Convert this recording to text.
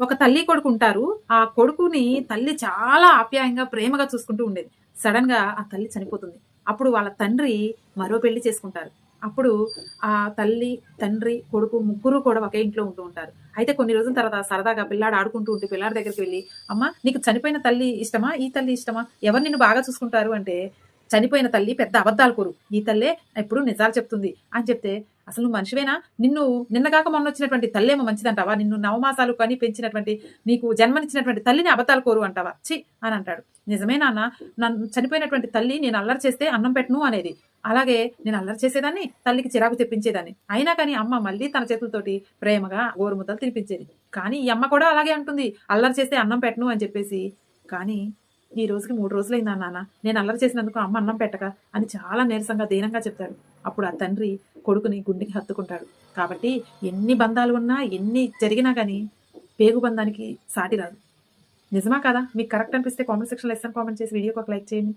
ఒక తల్లి కొడుకు ఉంటారు ఆ కొడుకుని తల్లి చాలా ఆప్యాయంగా ప్రేమగా చూసుకుంటూ ఉండేది. సడన్గా ఆ తల్లి చనిపోతుంది. అప్పుడు వాళ్ళ తండ్రి మరో పెళ్ళి చేసుకుంటారు. అప్పుడు ఆ తల్లి తండ్రి కొడుకు ముగ్గురు కూడా ఒకే ఇంట్లో ఉంటూ ఉంటారు. అయితే కొన్ని రోజుల తర్వాత సరదాగా పిల్లాడు ఆడుకుంటూ ఉంటే పిల్లాడి దగ్గరికి వెళ్ళి అమ్మ నీకు చనిపోయిన తల్లి ఇష్టమా? ఈ తల్లి ఇష్టమా? ఎవరు నిన్ను బాగా చూసుకుంటారు? అంటే చనిపోయిన తల్లి పెద్ద అబద్ధాలు కోరు. ఈ తల్లే ఎప్పుడు నిజాలు చెప్తుంది. అని చెప్తే అసలు మనిషివేనా? నిన్ను నిన్నగాక మొన్న వచ్చినటువంటి తల్లేమో మంచిదంటావా? నిన్ను నవమాసాలు కానీ పెంచినటువంటి నీకు జన్మనిచ్చినటువంటి తల్లిని అబద్ధాలు కోరు అంటావా? చి అని అంటాడు. నిజమే నాన్న నన్ను చనిపోయినటువంటి తల్లి నేను అల్లరి చేస్తే అన్నం పెట్టను అనేది. అలాగే నేను అల్లరి చేసేదాన్ని తల్లికి చిరాకు తెప్పించేదాన్ని. అయినా కానీ అమ్మ మళ్ళీ తన చేతులతోటి ప్రేమగా గోరుముద్దలు తినిపించేది. కానీ ఈ అమ్మ కూడా అలాగే అంటుంది అల్లరి చేస్తే అన్నం పెట్టను అని చెప్పేసి. కానీ ఈ రోజుకి మూడు రోజులైందా నాన్న? నేను అల్లరి చేసినందుకు అమ్మ అన్నం పెట్టక అని చాలా నీరసంగా దీనంగా చెప్తాడు అప్పుడు ఆ తండ్రి కొడుకుని గుండెకి హత్తుకుంటాడు. కాబట్టి ఎన్ని బంధాలు ఉన్నా ఎన్ని జరిగినా కానీ పేగు బంధానికి సాటి రాదు. నిజమా కదా? మీకు కరెక్ట్ అనిపిస్తే కామెంట్ సెక్షన్లో ఇస్తాను కామెంట్ చేసి వీడియోకి ఒక లైక్ చేయండి.